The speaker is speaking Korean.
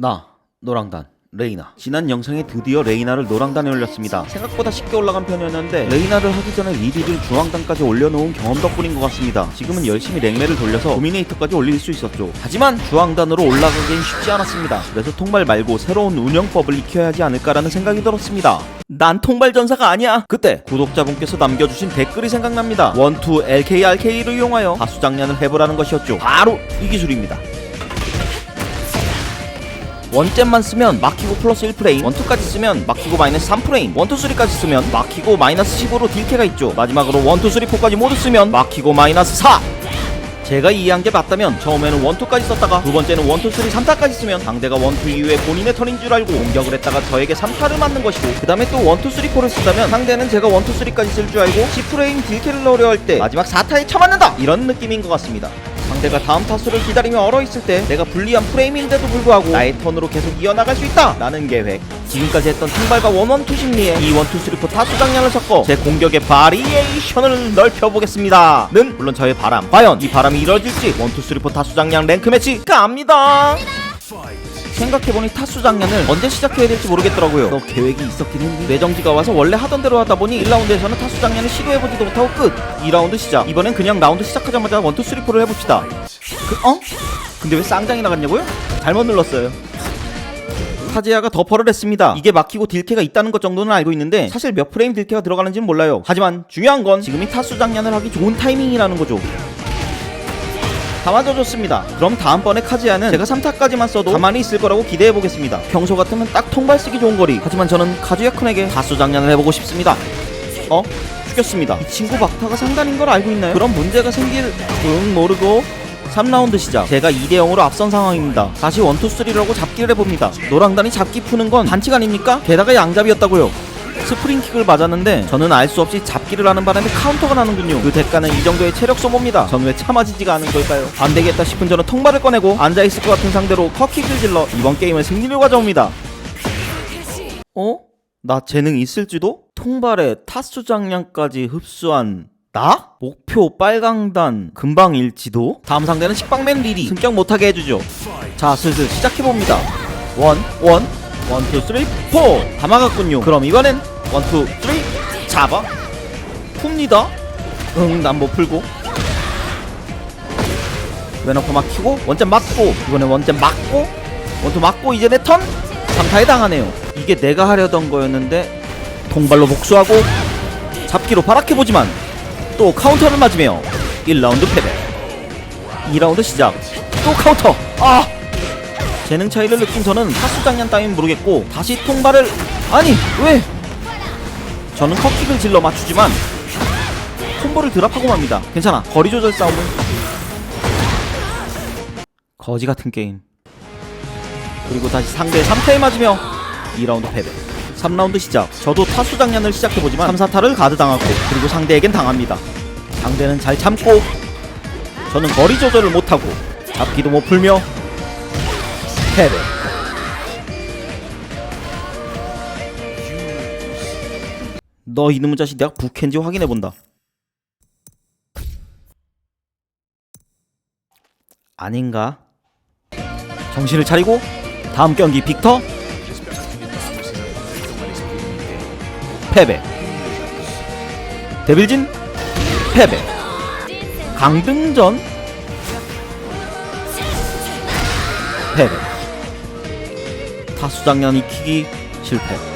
나 노랑단 레이나. 지난 영상에 드디어 레이나를 노랑단에 올렸습니다. 생각보다 쉽게 올라간 편이었는데 레이나를 하기 전에 리디를 중앙단까지 올려놓은 경험 덕분인 것 같습니다. 지금은 열심히 랭매를 돌려서 도미네이터까지 올릴 수 있었죠. 하지만 중앙단으로 올라가기엔 쉽지 않았습니다. 그래서 통발 말고 새로운 운영법을 익혀야 하지 않을까라는 생각이 들었습니다. 난 통발 전사가 아니야. 그때 구독자분께서 남겨주신 댓글이 생각납니다. 원투 LKRK를 이용하여 다수 장난을 해보라는 것이었죠. 바로 이 기술입니다 원잼만 쓰면 막히고 플러스 1프레임 원투까지 쓰면 막히고 마이너스 3프레임 원투 3까지 쓰면 막히고 마이너스 10으로 딜캐가 있죠. 마지막으로 원투 3 4까지 모두 쓰면 막히고 마이너스 4 제가 이해한 게 맞다면 처음에는 원투까지 썼다가 두 번째는 원투 쓰리 3타까지 쓰면 상대가 원투 이후에 본인의 턴인 줄 알고 공격을 했다가 저에게 3타를 맞는 것이고 그 다음에 또 원투 쓰리 4를 쓰다면 상대는 제가 원투 쓰리까지 쓸 줄 알고 10프레임 딜캐를 넣으려 할 때 마지막 4타에 쳐맞는다! 이런 느낌인 것 같습니다 상대가 다음 타수를 기다리며 얼어있을 때 내가 불리한 프레임인데도 불구하고 나의 턴으로 계속 이어나갈 수 있다. 라는 계획. 지금까지 했던 통발과 원원투 심리에 이 원투 쓰리포 타수 장량을 섞어 제 공격의 바리에이션을 넓혀보겠습니다 는 물론 저의 바람. 과연 이 바람이 이뤄질지 원투 쓰리포 타수 장량 랭크 매치 갑니다 생각해보니 타수 장면을 언제 시작해야 될지 모르겠더라고요. 너 계획이 있었긴 했니? 뇌정지가 와서 원래 하던 대로 하다 보니 1라운드에서는 타수 장면을 시도해보지도 못하고 끝. 2라운드 시작. 이번엔 그냥 라운드 시작하자마자 원투 쓰리포를 해봅시다. 그, 어? 근데 왜 쌍장이 나갔냐고요? 잘못 눌렀어요. 카지야가 더퍼를 했습니다. 이게 막히고 딜캐가 있다는 것 정도는 알고 있는데 사실 몇 프레임 딜캐가 들어가는지는 몰라요. 하지만 중요한 건 지금이 타수 장면을 하기 좋은 타이밍이라는 거죠. 다 맞아줬습니다. 그럼 다음번에 카지야는 제가 3타까지만 써도 가만히 있을 거라고 기대해보겠습니다. 평소 같으면 딱 통발 쓰기 좋은 거리. 하지만 저는 카즈야 쿤에게 다수 장난을 해보고 싶습니다. 어? 죽였습니다. 이 친구 막타가 상단인 걸 알고 있나요? 그럼 문제가 생길... 응 모르고 3라운드 시작 제가 2대0으로 앞선 상황입니다 다시 1, 2, 3라고 잡기를 해봅니다 노랑단이 잡기 푸는 건 반칙 아닙니까? 게다가 양잡이었다고요 스프링킥을 맞았는데 저는 알 수 없이 잡기를 하는 바람에 카운터가 나는군요 그 대가는 이 정도의 체력 소모입니다 전 왜 참아지지가 않은 걸까요? 안 되겠다 싶은 저는 통발을 꺼내고 앉아있을 것 같은 상대로 커킥을 질러 이번 게임을 승리를 가져옵니다 어? 나 재능 있을지도? 통발에 타수 장량까지 흡수한 나? 목표 빨강단 금방일지도? 다음 상대는 식빵맨 리리 승격 못하게 해주죠 자 슬슬 시작해봅니다 원, 원, 원, 투, 쓰리, 포! 다 막았군요. 그럼 이번엔 원, 투, 쓰리, 잡아. 풉니다. 응, 난 못 풀고. 왼어퍼 막히고 원점 맞고 이번엔 원점 맞고 원투 맞고 이제 내 턴? 3타에 당하네요. 이게 내가 하려던 거였는데 통발로 복수하고 잡기로 발악해보지만 또 카운터를 맞으며 1라운드 패배. 2라운드 시작. 또 카운터! 아 재능 차이를 느낀 저는 타수 장난 따윈 모르겠고 다시 통발을 아니 왜? 저는 컵킥을 질러 맞추지만 콤보를 드랍하고 맙니다. 괜찮아. 거리 조절 싸움은 거지 같은 게임. 그리고 다시 상대 3타에 맞으며 2라운드 패배. 3라운드 시작. 저도 타수 장난을 시작해보지만 3, 4타를 가드당하고 그리고 상대에겐 당합니다. 상대는 잘 참고 저는 거리 조절을 못하고 잡기도 못 풀며 패배 너 이놈의 자식 내가 북캔지 확인해본다. 아닌가? 정신을 차리고 다음 경기 빅터? 패배. 데빌진? 패배. 강등전? 패배 타수 장난 익히기 실패